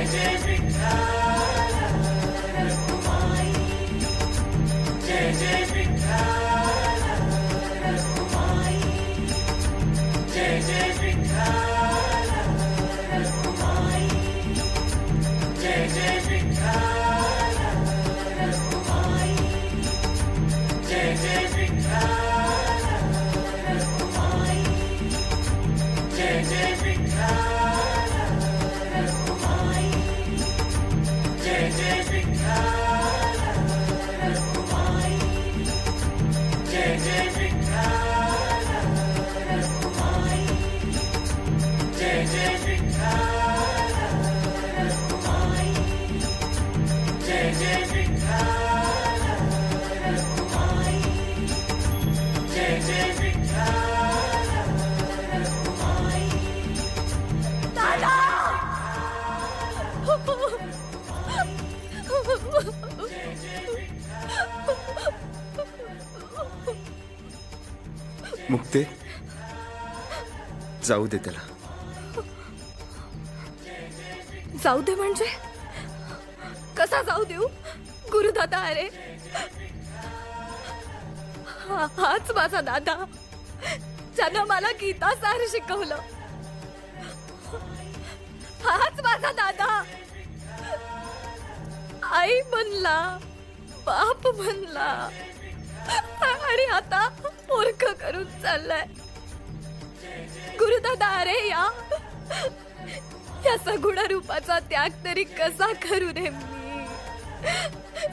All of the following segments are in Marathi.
Jesus. Jai Jai Jai मुक्ते जाऊ दे त्याला. जाऊ दे म्हणजे? कसा जाऊ देऊ? गुरुदादा अरे. हा- हाच माझा दादा. ज्यानं मला गीता सार शिकवलं. हाच माझा दादा. आई बनला बाप बनला. करून चाललाय. गुरुदादा अरे या. या सगुण रूपाचा त्याग तरी कसा करू रे मी?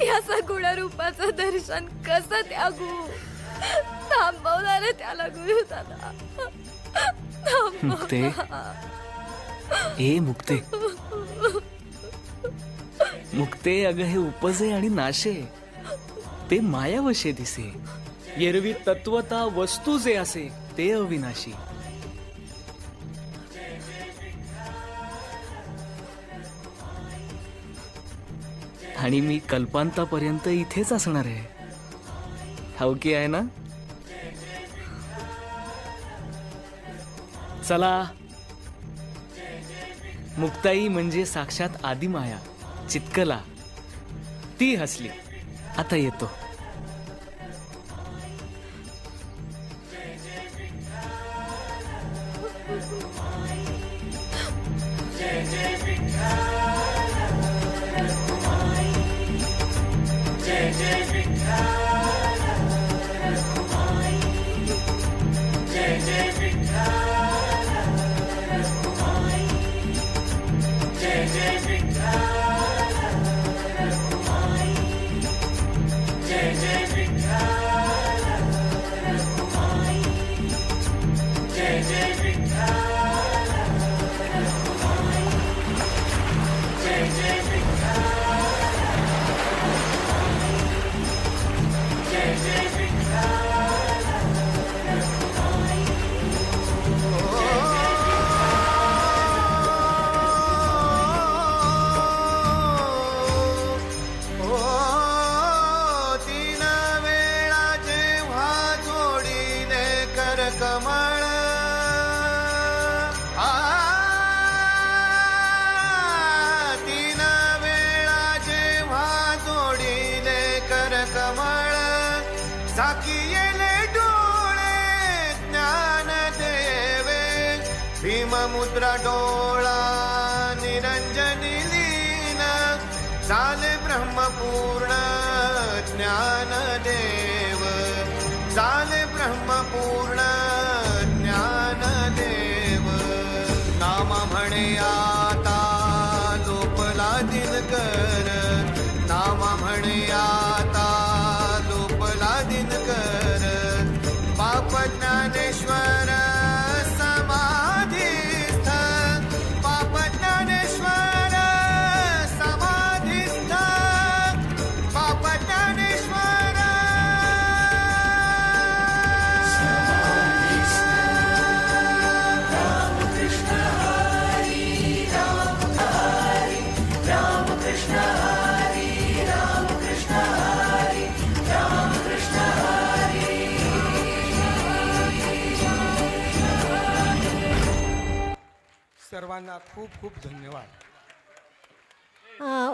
या सगुण रूपाचं दर्शन कसं त्यागू? थांबवणार त्याला गुरु दादा मुक्ते ए मुक्ते. मुक्ते अगं हे उपजे आणि नाशे. ते मायावशे दिसे. एरवी तत्वता वस्तू जे असे ते अविनाशी. आणि मी कल्पांतापर्यंत इथेच असणार आहे. ठाऊकी आहे ना? चला. मुक्ताई म्हणजे साक्षात आदिमाया चितकला. ती हसली. आता येतो. Just because. कमळ. तीन वेळा जेव्हा जोडीने कर कमळ साकी डोळे ज्ञान देवे. भीममुद्रा डोळा निरंजनी लीन झाले ब्रह्मपूर्ण ज्ञान देव. झाले ब्रह्मपूर्ण दिन कर नाम म्हणया सर्वांना खूप खूप धन्यवाद.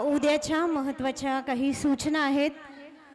उद्याच्या महत्त्वाच्या काही सूचना आहेत.